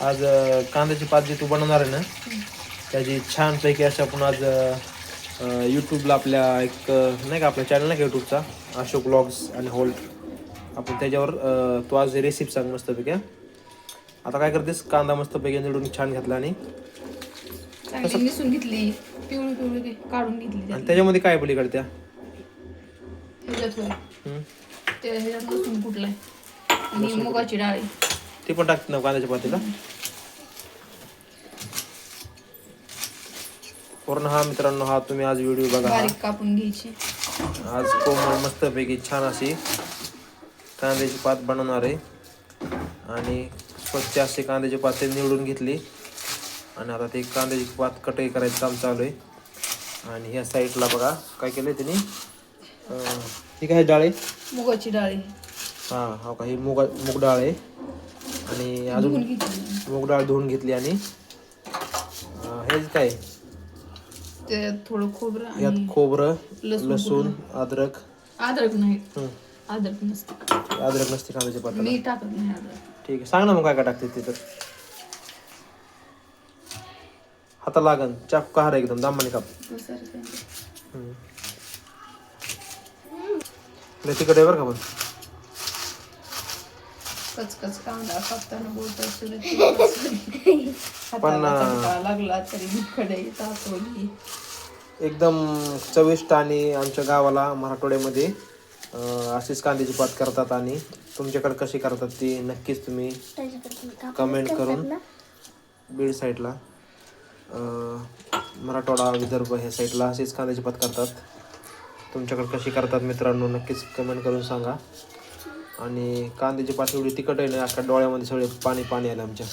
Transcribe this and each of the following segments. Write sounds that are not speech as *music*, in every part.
आज कांद्याची पात जी तू बनवणार आहे ना? त्याची छानपैकी अशी आपण आज यूट्यूबला आपल्या एक नाही का आपल्या चॅनल नाही का यूट्यूबचा अशोक ब्लॉग्स आणि होल्ड आपण त्याच्यावर तू आज रेसिपी सांग मस्तपैकी? आता काय करतेस? कांदा मस्तपैकी निवडून छान घेतला आणि घेतली. पिवळी काढून घेतली आणि. त्याच्यामध्ये काय पलीकडे त्या? ह्याच्यात होय. हं? ते ह्याच्यात लसूण कुठलाय आणि मुगाची डाळ. आहे. ती पण टाकते ना कांद्याच्या पातीला? पूर्ण हा मित्रांनो हा तुम्ही आज व्हिडिओ बघा. बारीक कापून घ्यायची. आज कोमल मस्तपैकी छान अशी कांद्याची पात बनवणार आहे. आणि स्वच्छ अशी कांद्याची पात ते निवडून घेतली. आणि आता ते कांद्याची पात कटई करायचं काम चालू आहे. आणि ह्या साईडला बघा काय केलं त्यांनी? अं, ही काय डाळ आहे? मुगाची डाळ आहे. हां हो का ही मुग मूग डाळ आहे. आणि अजून मूग डाळ धुवून घेतली आणि हेच काय? त्यात थोडं खोबरं यात आणि खोबरं लसूण लसूण अद्रक. अद्रक नाही. हं. अद्रक नसते. अद्रक नसते कांद्याच्या मी टाकत नाही अद्रक. ठीक आहे. सांग ना मग काय काय टाकते ते तर. हाता लागन. चाप कहार एकदम. दामाने काप. लय बरं का पण. कचकच कांदा कापताना बोलत असेल पण, लागला तरी कडे तापवली एकदम चविष्ट आणि आमच्या गावाला मराठवाड्यामध्ये अशीच कांद्याची पात करतात आणि तुमच्याकडे कशी करतात ती नक्कीच तुम्ही कमेंट करून बीड साईडला मराठवाडा विदर्भ ह्या साईडला अशीच कांद्याची पात करतात. तुमच्याकडे कशी करतात मित्रांनो नक्कीच कमेंट करून सांगा. आणि कांद्याची पात एवढी तिखट आहे ना अख्खा डोळ्यामध्ये सगळे पाणी पाणी आलं आमच्या.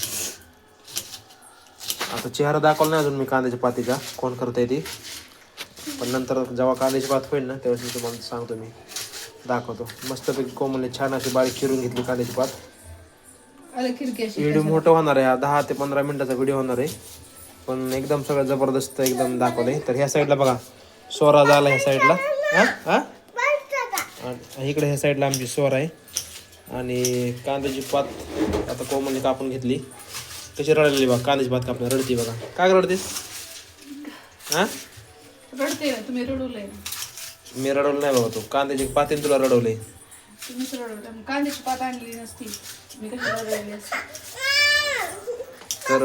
आता चेहरा दाखवला नाही अजून मी कांद्याच्या पातीचा. कोण करता ती? पण नंतर जेव्हा कांद्याची पात होईल ना त्यावेळेस मी तुम्हाला सांगतो मी. दाखवतो. मस्तपैकी कोमलने छान अशी बारीक चिरून घेतली कांद्याची पात. व्हिडिओ मोठं होणार आहे. दहा ते पंधरा मिनिटाचा व्हिडिओ होणार आहे. पण एकदम सगळं जबरदस्त एकदम दाखवलंय. तर ह्या साईडला बघा. सोरा झाला ह्या साईडला. हा? हा? आणि इकडे ह्या साईडला आमची सोर आहे. आणि कांद्याची पात आता कोमलने कापून घेतली. कशी रडलेली बघा कांद्याची पात कापली रडती बघा. काय रडतेस? हा? रडते तुम्ही रडवलंय. मी रडवलं नाही बाबा तू. कांद्याची पातीने तुला तुम्हीच रडवलं मग कांद्याची पात आणली नसती. मी कशी रडवली तर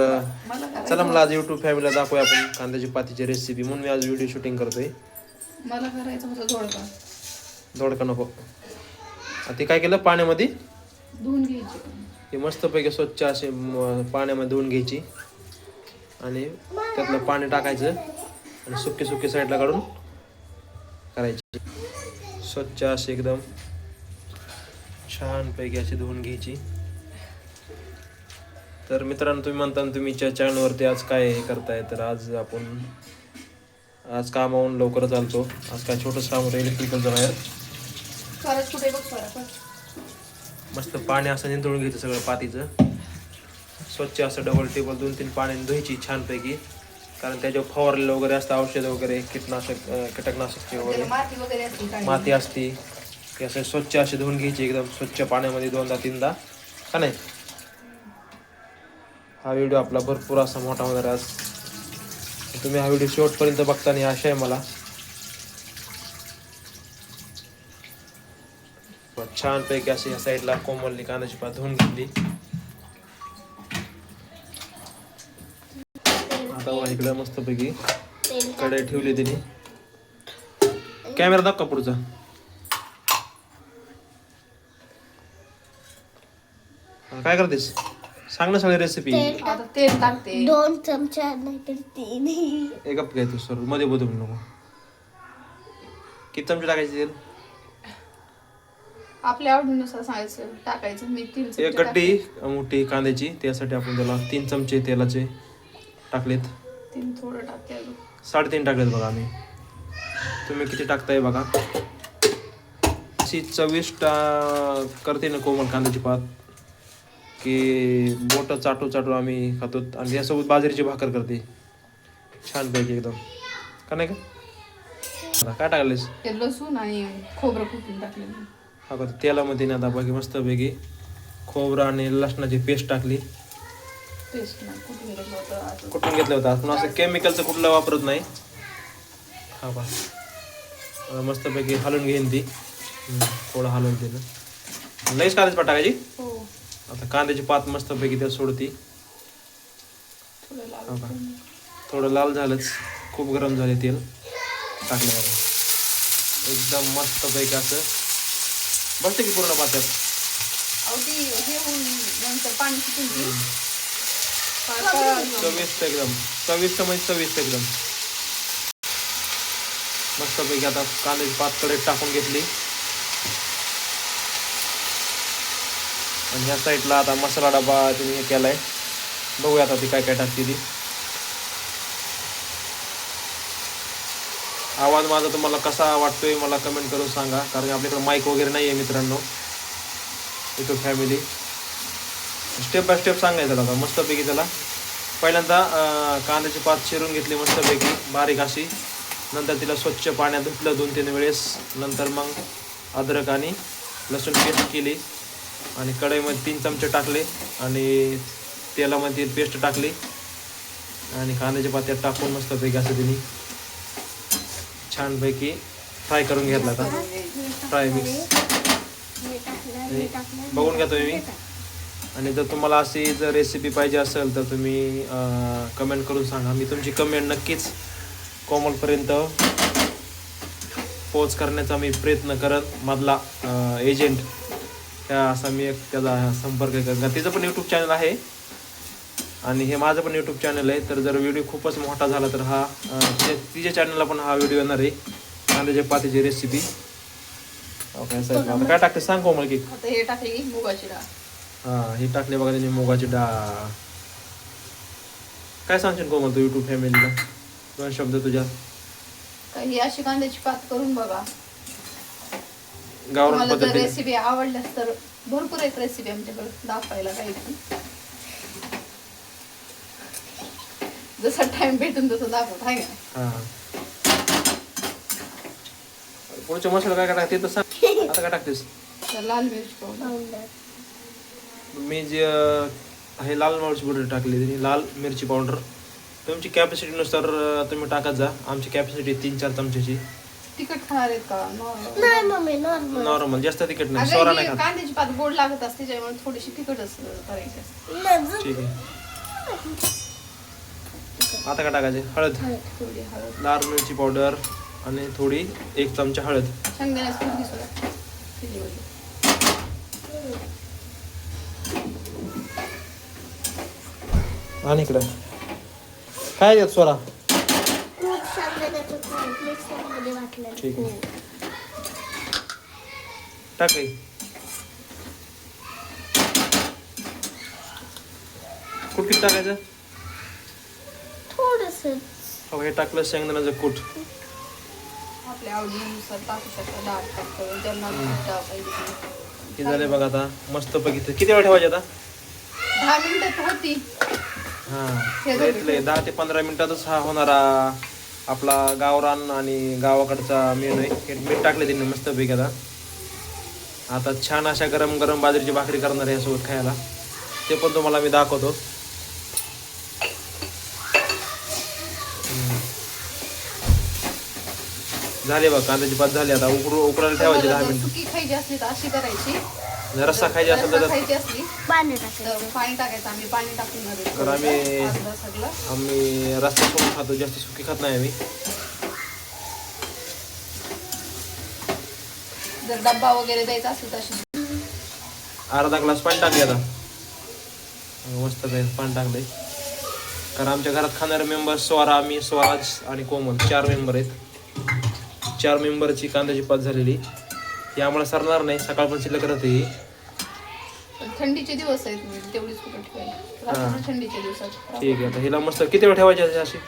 चला मला आज यूट्यूब फॅमिलीला दाखवूया आपण कांद्याची पातीची रेसिपी म्हणून मी आज व्हिडिओ शूटिंग करतोय. मला करायचं होतं दोडका नको. ते काय केलं? पाण्यामध्ये? धुवून घ्यायची. हे मस्तपैकी स्वच्छ असे पाण्यामध्ये धुवून घ्यायची. आणि त्यातलं पाणी टाकायचं आणि सुके सुके साईडला काढून करायची. स्वच्छ असे एकदम छानपैकी अशी धुवून घ्यायची. तर मित्रांनो तुम्ही म्हणता तुम्ही चॅनलवरती आज काय हे करताय तर आज आपण आज कामावून लवकरच आलतो. आज काय छोटंच काम होतं इलेक्ट्रिकलचं बाहेर स्वराज कुठे बघ स्वरा मस्त पाणी असं निंदळून घ्यायचं सगळं पातीचं. स्वच्छ असं डबल टेबल दोन तीन पाण्याने धुवायची छानपैकी. कारण त्याच्यावर फवारलेलं वगैरे असतं औषध वगैरे कीटनाशक कीटकनाशकचे वगैरे. माती असते ते असं स्वच्छ असे धुवून घ्यायची एकदम स्वच्छ पाण्यामध्ये दोनदा तीनदा. का नाही? हा व्हिडिओ आपला भरपूर असा मोठा होणार आज. तुम्ही हा व्हिडिओ शेवटपर्यंत बघताना आशा आहे मला. छानपैकी अशी या साईडला कोमलनी कांद्याची पात धुवून घेतली आता वा इकडे मस्तपैकी कडे ठेवली तिने कॅमेरा दाखव पुढचा काय करतेस सांग ना सगळी रेसिपी आता तेल टाकते दोन चमचा नाहीतर तीन एक कप घ्यायचं सरमध्ये बोलतो मी नको किती चमचे टाकायचे तेल आपल्या आवडीनुसार सांगायचं टाकायचं. मी तीन चमचे एक गड्डी मोठी कांद्याची. त्यासाठी आपण त्याला तीन चमचे तेलाचे टाकलेत. तीन थोडं टाकते अजून. साडेतीन टाकलेत बघा आम्ही. तुम्ही किती टाकताय बघा. अशी चविष्ट अं, करते ना कोमल कांद्याची पात. की बोट चाटू चाटू आम्ही खातो आणि यासोबत बाजरीची भाकर करते. छानपैकी एकदम. का नाही का? आता काय टाकलेस? ते लसूण आणि खोबरं कुठून टाकले हा का तेलामध्ये ना आता बाकी मस्तपैकी खोबरं आणि लसणाची पेस्ट टाकली. कुठून घेतलं होतं आपण असं केमिकलचं कुठलं वापरत नाही. हा बा. मस्तपैकी हलवून घेईन ती. थोडं हलवून तिनं लईच कांद्याची पात टाकायची? हो. आता कांद्याची पात मस्तपैकी त्यात सोडती. थोडं लाल हो का? थोडं लाल झालंच. खूप गरम झाले तेल. टाकलं एकदम मस्तपैकी असं बसते की पूर्ण पात्यात? अहो ती हे होऊन नंतर पाणी सुटून ती पातळ चविष्ट एकदम. चविष्ट म्हणजे चविष्ट एकदम. मस्तपैकी आता कांद्याची पात कडेत टाकून घेतली. आणि ह्या साईडला आता मसाला डबा तुम्ही हे केलाय. बघूया आता ती काय काय टाकते ती. आवाज माझा तुम्हाला कसा वाटतोय मला कमेंट करून सांगा. कारण आपल्याकडे माईक वगैरे नाही आहे मित्रांनो YouTube family step by step सांगायचं आता मस्तपैकी त्याला. पहिल्यांदा कांद्याची पात चिरून घेतली मस्तपैकी बारीक अशी. नंतर तिला स्वच्छ पाण्यात धुतलं दोन तीन वेळेस. नंतर मग अद्रक आणि लसूण पेस्ट केली. आणि कढईमध्ये तीन चमचे टाकले. आणि तेलामध्ये पेस्ट टाकली. आणि कांद्याच्या पात्यात टाकून मस्तपैकी असं तिने छानपैकी फ्राय करून घेतला आता. फ्राय मिक्स बघून घ्या तुम्ही. आणि जर तुम्हाला अशी जर रेसिपी पाहिजे असेल तर तुम्ही कमेंट करून सांगा. मी तुमची कमेंट नक्कीच कोमलपर्यंत पोच करण्याचा मी प्रयत्न करत मधला एजंट त्या असा मी एक त्याचा संपर्क करत. तिचं पण यूट्यूब चॅनल आहे. आणि हे माझं पण यूट्यूब चॅनल आहे. तर जर व्हिडिओ खूपच मोठा झाला तर हा तिच्या चॅनलला पण हा व्हिडिओ येणार आहे. कांद्याच्या पातीची रेसिपी ओके काय टाकते? सांग कोमल की. आता हे टाकली मुगाची डाळ. हा हे टाकले बघा त्यांनी मुगाची डाळ. काय सांगशील कोमल तू युट्यूब फॅमिलीला दोन शब्द तुझ्या तर ही अशी कांद्याची पात करून बघा. गावरान रेसिपी आवडल्यास तर भरपूर आहेत रेसिपी आमच्याकडे. दाखवायला काही पण जसा टाइम भेटून तसं दाखवत आहे का हा. पुढचे मसाला काय काय टाकते तर सांग. *laughs* आता काय टाकतेस? तर लाल मिरची पावडर. मी जे अं, हे लाल मिरची पावडर टाकली त्यांनी लाल मिरची पावडर. तुमची कॅपॅसिटीनुसार अं, तुम्ही टाकत जा. आमची कॅपॅसिटी तीन चार चमच्याची तिखट खाणार आहेत का? न- नाही मम्मी नॉर्मल नॉर्मल जास्त तिखट नाही. सोरा अगं नाही ही खात. कांद्याची पात गोड लागत असते त्याच्यामुळे थोडीशी करायची असते. ठीक आहे. आता काय टाकायचे? हळद. लाल मिरची पावडर आणि थोडी एक चमचा हळद. आणि इकडं. काय मिक्सरमध्ये घातलं ठीक आहे. टाक रे. कूट किती टाकायचं? हो हे टाकलं शेंगदाण्याचं कूट. आपल्या आवडीनुसार टाकू शकतो डाळ टाकतो ज्यांना दूध डाळ पाहिजे ते. हे झाले बघा आता मस्त बघितलं किती वेळ ठेवायचे आता? दहा मिनिटात होती. हा हे दहा ते पंधरा मिनिटातच हा होणारा आपला गावरान आणि गावाकडचा मेनू आहे. हे मीठ टाकले त्यांनी मस्त पैकी आता. आता छान अशा गरम गरम बाजरीची भाकरी करणार आहे यासोबत खायला. ते पण तुम्हाला मी दाखवतो. झाले बघ कांद्याची पात झाली आता उकरू उकडायला ठेवायची दहा जर मिनिटं. सुकी खायची असली तर अशी करायची. जर रस्सा खायची असेल रस्सा तर खायची असली पाणी तर टाकायचं. पाणी टाकायचं आम्ही पाणी टाकून तर आम्ही- अर्धा सगळं. आम्ही रस्ता सोडून खातो जास्त सुकी खात नाही आम्ही. जर डब्बा वगैरे द्यायचा असेल तर अशी. अर्धा ग्लास पाणी टाकले आता. मस्त पाणी टाकले. कारण आमच्या घरात खाणारे मेंबर स्वरा मी स्वराज आणि कोमल चार मेंबर आहेत. चार मेंबरची कांद्याची पात झालेली. ही आम्हाला सरणार नाही. सकाळ पण शिल्लक राहते ही. थंडीचे दिवस आहेत म्हणजे तेवढीच कुठं ठेवायची. रात्रभर थंडीच्या दिवसात. ठीक आहे. आता हिला मस्त किती वेळ ठेवायची अशी- अशी?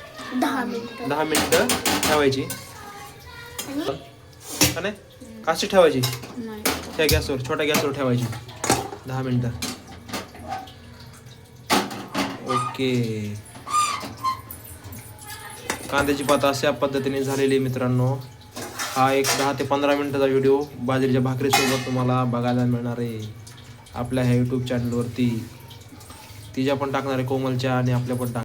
दहा मिनिटं. दहा मिनिटं ठेवायची. का नाही? अशी ठेवायची? नाही. त्या गॅसवर छोट्या गॅसवर ठेवायची. दहा मिनटं. ओके. कांद्याची पात अशा पद्धतीने झालेली आहे मित्रांनो. हा एक दहा ते पंधरा मिनिटाचा व्हिडिओ बाजरीच्या भाकरीसोबत तुम्हाला बघायला मिळणार आहे. आपल्या ह्या यूट्यूब चॅनलवरती तिच्या पण टाकणार आहे कोमलच्या आणि आपल्या पण टाक